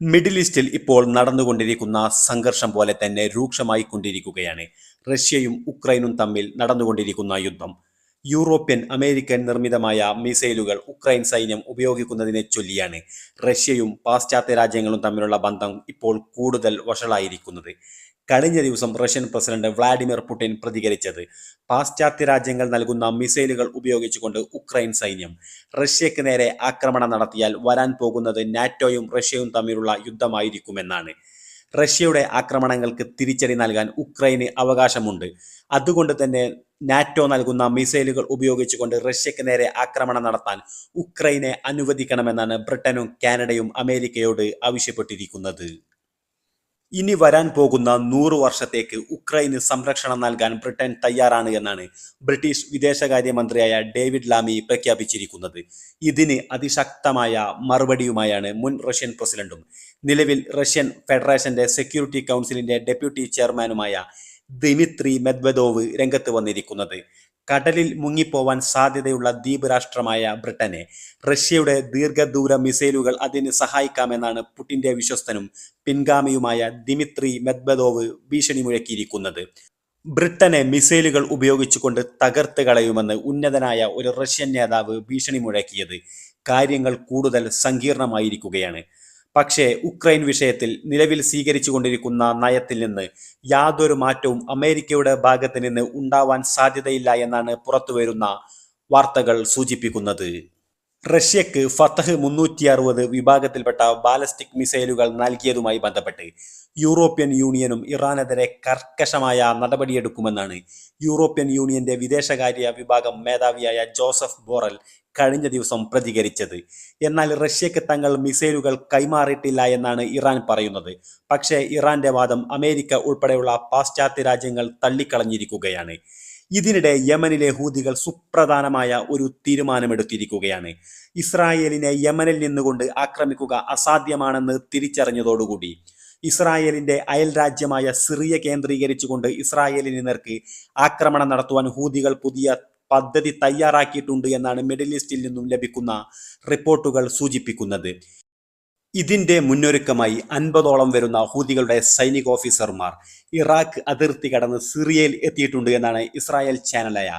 Middle ഈസ്റ്റിൽ ഇപ്പോൾ നടന്നുകൊണ്ടിരിക്കുന്ന സംഘർഷം പോലെ തന്നെ രൂക്ഷമായി കൊണ്ടിരിക്കുകയാണ്. റഷ്യയും ഉക്രൈനും തമ്മിൽ നടന്നുകൊണ്ടിരിക്കുന്ന യുദ്ധം. യൂറോപ്യൻ അമേരിക്കൻ നിർമ്മിതമായ മിസൈലുകൾ ഉക്രൈൻ സൈന്യം ഉപയോഗിക്കുന്നതിനെ ചൊല്ലിയാണ്. റഷ്യയും പാശ്ചാത്യ രാജ്യങ്ങളും തമ്മിലുള്ള ബന്ധം ഇപ്പോൾ കൂടുതൽ വഷളായിരിക്കുന്നത്. കഴിഞ്ഞ ദിവസം റഷ്യൻ പ്രസിഡന്റ് വ്ളാഡിമിർ പുടിൻ പ്രതികരിച്ചത്. പാശ്ചാത്യ രാജ്യങ്ങൾ നൽകുന്ന മിസൈലുകൾ ഉപയോഗിച്ചുകൊണ്ട് ഉക്രൈൻ സൈന്യം. റഷ്യക്ക് നേരെ ആക്രമണം നടത്തിയാൽ വരാൻ പോകുന്നത് നാറ്റോയും റഷ്യയും തമ്മിലുള്ള യുദ്ധമായിരിക്കുമെന്നാണ്. റഷ്യയുടെ ആക്രമണങ്ങൾക്ക് തിരിച്ചടി നൽകാൻ ഉക്രൈന് അവകാശമുണ്ട്. അതുകൊണ്ട് തന്നെ നാറ്റോ നൽകുന്ന മിസൈലുകൾ ഉപയോഗിച്ചുകൊണ്ട് റഷ്യക്ക് നേരെ ആക്രമണം നടത്താൻ ഉക്രൈനെ അനുവദിക്കണമെന്നാണ് ബ്രിട്ടനും കാനഡയും അമേരിക്കയോട് ആവശ്യപ്പെട്ടിരിക്കുന്നത്. ഇനി വരാൻ പോകുന്ന നൂറു വർഷത്തേക്ക് ഉക്രൈന് സംരക്ഷണം നൽകാൻ ബ്രിട്ടൻ തയ്യാറാണ് എന്നാണ് ബ്രിട്ടീഷ് വിദേശകാര്യമന്ത്രിയായ ഡേവിഡ് ലാമി പ്രഖ്യാപിച്ചിരിക്കുന്നത്. ഇതിന് അതിശക്തമായ മറുപടിയുമായാണ് മുൻ റഷ്യൻ പ്രസിഡന്റും. നിലവിൽ റഷ്യൻ ഫെഡറേഷന്റെ സെക്യൂരിറ്റി കൗൺസിലിന്റെ ഡെപ്യൂട്ടി ചെയർമാനുമായ ദിമിത്രി മെദ്വദോവ് രംഗത്ത് വന്നിരിക്കുന്നത്. കടലിൽ മുങ്ങിപ്പോവാൻ സാധ്യതയുള്ള ദ്വീപ് രാഷ്ട്രമായ ബ്രിട്ടനെ റഷ്യയുടെ ദീർഘദൂര മിസൈലുകൾ അതിന് സഹായിക്കാമെന്നാണ് പുടിന്റെ വിശ്വസ്തനും പിൻഗാമിയുമായ ദിമിത്രി മെദ്വദോവ് ഭീഷണി മുഴക്കിയിരിക്കുന്നത്. ബ്രിട്ടനെ മിസൈലുകൾ ഉപയോഗിച്ചുകൊണ്ട് തകർത്ത് കളയുമെന്ന് ഉന്നതനായ ഒരു റഷ്യൻ നേതാവ് ഭീഷണി മുഴക്കിയത്. കാര്യങ്ങൾ കൂടുതൽ സങ്കീർണമായിരിക്കുകയാണ്. പക്ഷേ ഉക്രൈൻ വിഷയത്തിൽ നിലവിൽ സ്വീകരിച്ചുകൊണ്ടിരിക്കുന്ന നയത്തിൽ നിന്ന് യാതൊരു മാറ്റവും അമേരിക്കയുടെ ഭാഗത്ത് നിന്ന് ഉണ്ടാവാൻ സാധ്യതയില്ല എന്നാണ് പുറത്തുവരുന്ന വാർത്തകൾ സൂചിപ്പിക്കുന്നത്. റഷ്യക്ക് ഫത്തഹ് മുന്നൂറ്റി അറുപത് വിഭാഗത്തിൽപ്പെട്ട ബാലസ്റ്റിക് മിസൈലുകൾ നൽകിയതുമായി ബന്ധപ്പെട്ട് യൂറോപ്യൻ യൂണിയനും ഇറാനെതിരെ കർക്കശമായ നടപടിയെടുക്കുമെന്നാണ് യൂറോപ്യൻ യൂണിയന്റെ വിദേശകാര്യ വിഭാഗം മേധാവിയായ ജോസഫ് ബോറൽ കഴിഞ്ഞ ദിവസം പ്രതികരിച്ചത്. എന്നാൽ റഷ്യക്ക് തങ്ങൾ മിസൈലുകൾ കൈമാറിയിട്ടില്ല എന്നാണ് ഇറാൻ പറയുന്നത്. പക്ഷേ ഇറാന്റെ വാദം അമേരിക്ക ഉൾപ്പെടെയുള്ള പാശ്ചാത്യ രാജ്യങ്ങൾ തള്ളിക്കളഞ്ഞിരിക്കുകയാണ്. ഇതിനിടെ യമനിലെ ഹൂതികൾ സുപ്രധാനമായ ഒരു തീരുമാനമെടുത്തിരിക്കുകയാണ്. ഇസ്രായേലിനെ യമനിൽ നിന്നുകൊണ്ട് ആക്രമിക്കുക അസാധ്യമാണെന്ന് തിരിച്ചറിഞ്ഞതോടുകൂടി ഇസ്രായേലിന്റെ അയൽ രാജ്യമായ സിറിയ കേന്ദ്രീകരിച്ചുകൊണ്ട് ഇസ്രായേലിന് നേർക്ക് ആക്രമണം നടത്തുവാൻ ഹൂതികൾ പുതിയ പദ്ധതി തയ്യാറാക്കിയിട്ടുണ്ട് എന്നാണ് മിഡിൽ ഈസ്റ്റിൽ നിന്നും ലഭിക്കുന്ന റിപ്പോർട്ടുകൾ സൂചിപ്പിക്കുന്നത്. ഇതിന്റെ മുന്നൊരുക്കമായി അൻപതോളം വരുന്ന ഹൂതികളുടെ സൈനിക ഓഫീസർമാർ ഇറാഖ് അതിർത്തി കടന്ന് സിറിയയിൽ എത്തിയിട്ടുണ്ട് എന്നാണ് ഇസ്രായേൽ ചാനലായ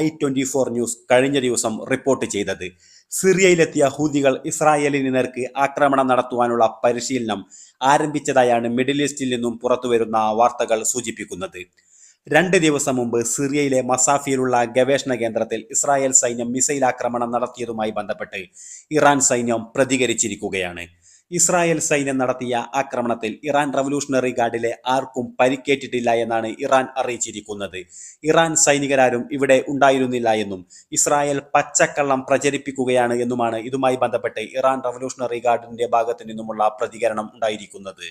ഐ ട്വന്റി ഫോർ ന്യൂസ് കഴിഞ്ഞ ദിവസം റിപ്പോർട്ട് ചെയ്തത്. സിറിയയിലെത്തിയ ഹൂതികൾ ഇസ്രായേലിന് നേർക്ക് ആക്രമണം നടത്തുവാനുള്ള പരിശീലനം ആരംഭിച്ചതായാണ് മിഡിൽ ഈസ്റ്റിൽ നിന്നും പുറത്തുവരുന്ന വാർത്തകൾ സൂചിപ്പിക്കുന്നത്. രണ്ട് ദിവസം മുമ്പ് സിറിയയിലെ മസാഫിയിലുള്ള ഗവേഷണ കേന്ദ്രത്തിൽ ഇസ്രായേൽ സൈന്യം മിസൈൽ ആക്രമണം നടത്തിയതുമായി ബന്ധപ്പെട്ട് ഇറാൻ സൈന്യം പ്രതികരിച്ചിരിക്കുകയാണ്. ഇസ്രായേൽ സൈന്യം നടത്തിയ ആക്രമണത്തിൽ ഇറാൻ റവല്യൂഷണറി ഗാർഡിലെ ആർക്കും പരിക്കേറ്റിട്ടില്ല എന്നാണ് ഇറാൻ അറിയിച്ചിരിക്കുന്നത്. ഇറാൻ സൈനികരാരും ഇവിടെ ഉണ്ടായിരുന്നില്ല എന്നും ഇസ്രായേൽ പച്ചക്കള്ളം പ്രചരിപ്പിക്കുകയാണ് എന്നുമാണ് ഇതുമായി ബന്ധപ്പെട്ട് ഇറാൻ റവല്യൂഷണറി ഗാർഡിന്റെ ഭാഗത്തു നിന്നുമുള്ള പ്രതികരണം ഉണ്ടായിരിക്കുന്നത്.